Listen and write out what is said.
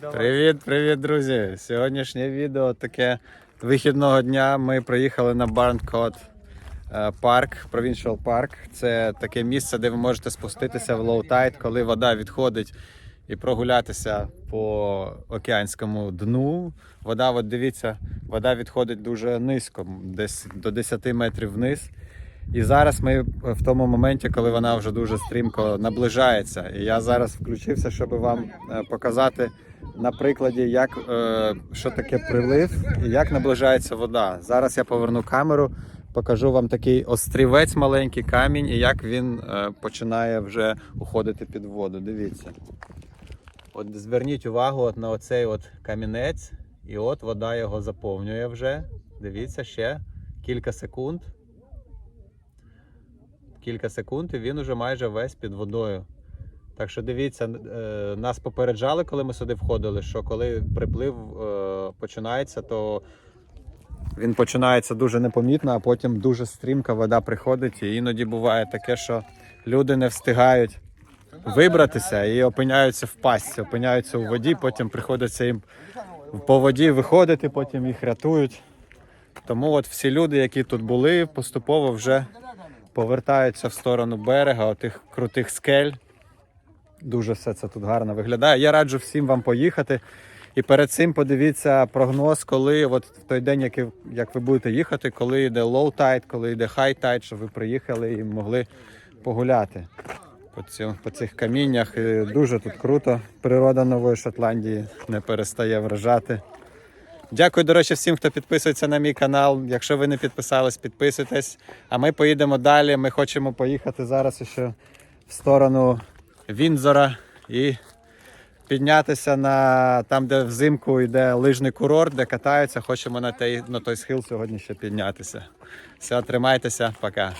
Привіт, привіт, друзі! Сьогоднішнє відео таке вихідного дня. Ми приїхали на Барнкот парк, Provincial Park. Це таке місце, де ви можете спуститися в лоу-тайд, коли вода відходить і прогулятися по океанському дну. Вода, от дивіться, вода відходить дуже низько, десь до 10 метрів вниз. І зараз ми в тому моменті, коли вона вже дуже стрімко наближається. І я зараз включився, щоб вам е, показати на прикладі, як е, що таке прилив і як наближається вода. Зараз я поверну камеру, покажу вам такий острівець, маленький камінь, і як він е, починає вже уходити під воду. Дивіться. От зверніть увагу от на оцей от камінець, і от вода його заповнює вже. Дивіться ще кілька секунд кілька секунд, і він уже майже весь під водою. Так що дивіться, е, нас попереджали, коли ми сюди входили, що коли приплив е, починається, то він починається дуже непомітно, а потім дуже стрімка вода приходить. І іноді буває таке, що люди не встигають вибратися і опиняються в пастці, опиняються у воді, потім приходиться їм по воді виходити, потім їх рятують. Тому от всі люди, які тут були, поступово вже повертаються в сторону берега, отих крутих скель. Дуже все це тут гарно виглядає. Я раджу всім вам поїхати. І перед цим подивіться прогноз, коли от в той день, як, як ви будете їхати, коли йде low tide, коли йде high tide, щоб ви приїхали і могли погуляти по, цю, по цих каміннях. І дуже тут круто. Природа Нової Шотландії не перестає вражати. Дякую, до речі, всім, хто підписується на мій канал. Якщо ви не підписались, підписуйтесь. А ми поїдемо далі. Ми хочемо поїхати зараз ще в сторону Вінзора і піднятися на там, де взимку йде лижний курорт, де катаються. Хочемо на той, на той схил сьогодні ще піднятися. Все, тримайтеся, пока.